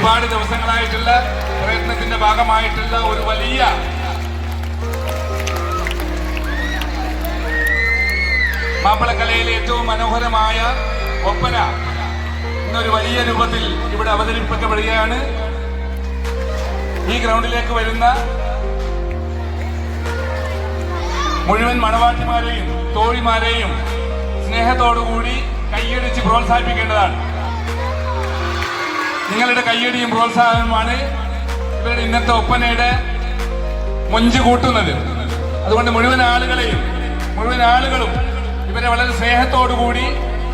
ഒരുപാട് ദിവസങ്ങളായിട്ടുള്ള പ്രയത്നത്തിന്റെ ഭാഗമായിട്ടുള്ള ഒരു വലിയ മാപ്പിളക്കലയിലെ ഏറ്റവും മനോഹരമായ ഒപ്പന ഇന്നൊരു വലിയ രൂപത്തിൽ ഇവിടെ അവതരിപ്പിക്കപ്പെടുകയാണ്. ഈ ഗ്രൗണ്ടിലേക്ക് വരുന്ന മുഴുവൻ മണവാട്ടിമാരെയും തോഴിമാരെയും സ്നേഹത്തോടുകൂടി കൈയടിച്ച് പ്രോത്സാഹിപ്പിക്കേണ്ടതാണ്. നിങ്ങളുടെ കൈയടിയും പ്രോത്സാഹനവുമാണ് ഇവരുടെ ഇന്നത്തെ ഒപ്പനയുടെ മൊഞ്ച് കൂട്ടുന്നത്. അതുകൊണ്ട് മുഴുവൻ ആളുകളെയും മുഴുവൻ ആളുകളും ഇവരെ വളരെ സ്നേഹത്തോടുകൂടി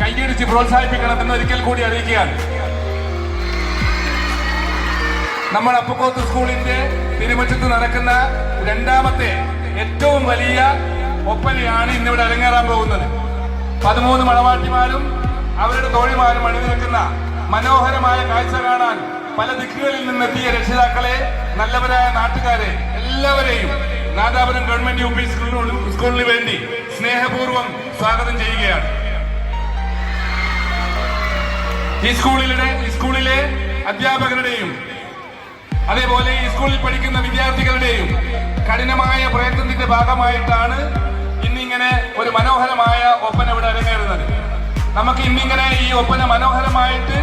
കൈയടിച്ച് പ്രോത്സാഹിപ്പിക്കണമെന്ന് ഒരിക്കൽ കൂടി അറിയിക്കുകയാണ്. നമ്മൾ അപ്പക്കോത്ത് സ്കൂളിന്റെ തിരുമുറ്റത്ത് നടക്കുന്ന രണ്ടാമത്തെ ഏറ്റവും വലിയ ഒപ്പനയാണ് ഇന്നിവിടെ അരങ്ങേറാൻ പോകുന്നത്. പതിമൂന്ന് മണവാട്ടിമാരും അവരുടെ തോഴിമാരും അണിനിരക്കുന്ന മനോഹരമായ കാഴ്ച കാണാൻ പല ദിക്കുകളിൽ നിന്നെത്തിയ രക്ഷിതാക്കളെ നല്ലവരായ നാട്ടുകാരെ എല്ലാവരെയും നാദാപുരം ഗവൺമെന്റ് യു പി സ്കൂളിന് വേണ്ടി സ്നേഹപൂർവം സ്വാഗതം ചെയ്യുകയാണ്. ഈ സ്കൂളിലെ ഈ സ്കൂളിലെ അധ്യാപകരുടെയും അതേപോലെ ഈ സ്കൂളിൽ പഠിക്കുന്ന വിദ്യാർത്ഥികളുടെയും കഠിനമായ പ്രയത്നത്തിന്റെ ഭാഗമായിട്ടാണ് നമുക്ക് ഇന്നിങ്ങനെ ഈ ഒപ്പന മനോഹരമായിട്ട്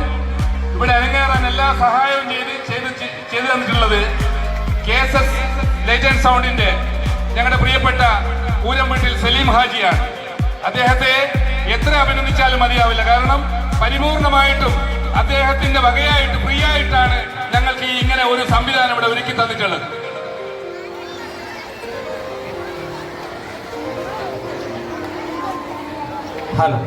ഇവിടെ അരങ്ങേറാൻ എല്ലാ സഹായവും ചെയ്ത് ചെയ്ത് ചെയ്തു തന്നിട്ടുള്ളത് K S S light and സൗണ്ടിന്റെ ഞങ്ങളുടെ പ്രിയപ്പെട്ട പൂരംവീട്ടിൽ സലീം ഹാജിയാണ്. അദ്ദേഹത്തെ എത്ര അഭിനന്ദിച്ചാലും മതിയാവില്ല. കാരണം പരിപൂർണമായിട്ടും അദ്ദേഹത്തിന്റെ വകയായിട്ട് ഫ്രീ ആയിട്ടാണ് ഞങ്ങൾക്ക് ഈ ഇങ്ങനെ ഒരു സംവിധാനം ഇവിടെ ഒരുക്കി തന്നിട്ടുള്ളത്. ഹലോ.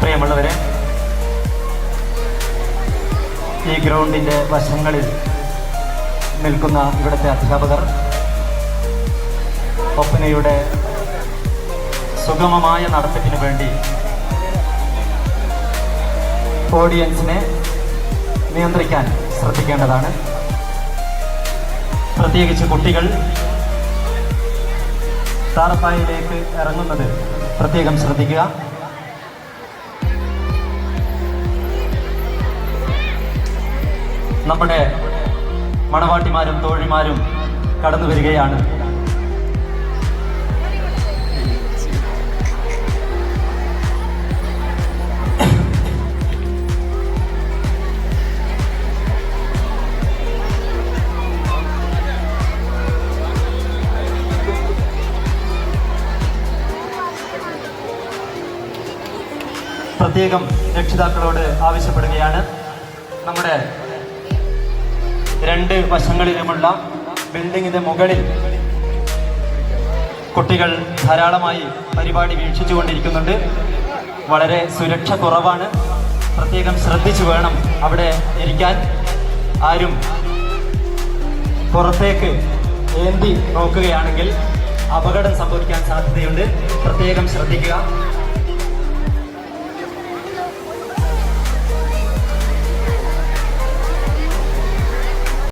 പ്രിയമുള്ളവരെ ഈ ഗ്രൗണ്ടിന്റെ വശങ്ങളിൽ നിൽക്കുന്ന ഇവിടുത്തെ അധ്യാപകർ ഒപ്പനയുടെ സുഗമമായ നടത്തിപ്പിന് വേണ്ടി ഓഡിയൻസിനെ നിയന്ത്രിക്കാൻ ശ്രദ്ധിക്കേണ്ടതാണ്. പ്രത്യേകിച്ച് കുട്ടികൾ താറപ്പായിലേക്ക് ഇറങ്ങുന്നത് പ്രത്യേകം ശ്രദ്ധിക്കുക. നമ്മുടെ മണവാട്ടിമാരും തോഴിമാരും കടന്നു വരികയാണ്. പ്രത്യേകം രക്ഷിതാക്കളോട് ആവശ്യപ്പെടുകയാണ്. നമ്മുടെ രണ്ട് വശങ്ങളിലുമുള്ള ബിൽഡിങ്ങിന്റെ മുകളിൽ കുട്ടികൾ ധാരാളമായി പരിപാടി വീക്ഷിച്ചുകൊണ്ടിരിക്കുന്നുണ്ട്. വളരെ സുരക്ഷ കുറവാണ്. പ്രത്യേകം ശ്രദ്ധിച്ചു വേണം അവിടെ ഇരിക്കാൻ. ആരും പുറത്തേക്ക് ഏന്തി നോക്കുകയാണെങ്കിൽ അപകടം സംഭവിക്കാൻ സാധ്യതയുണ്ട്. പ്രത്യേകം ശ്രദ്ധിക്കുക.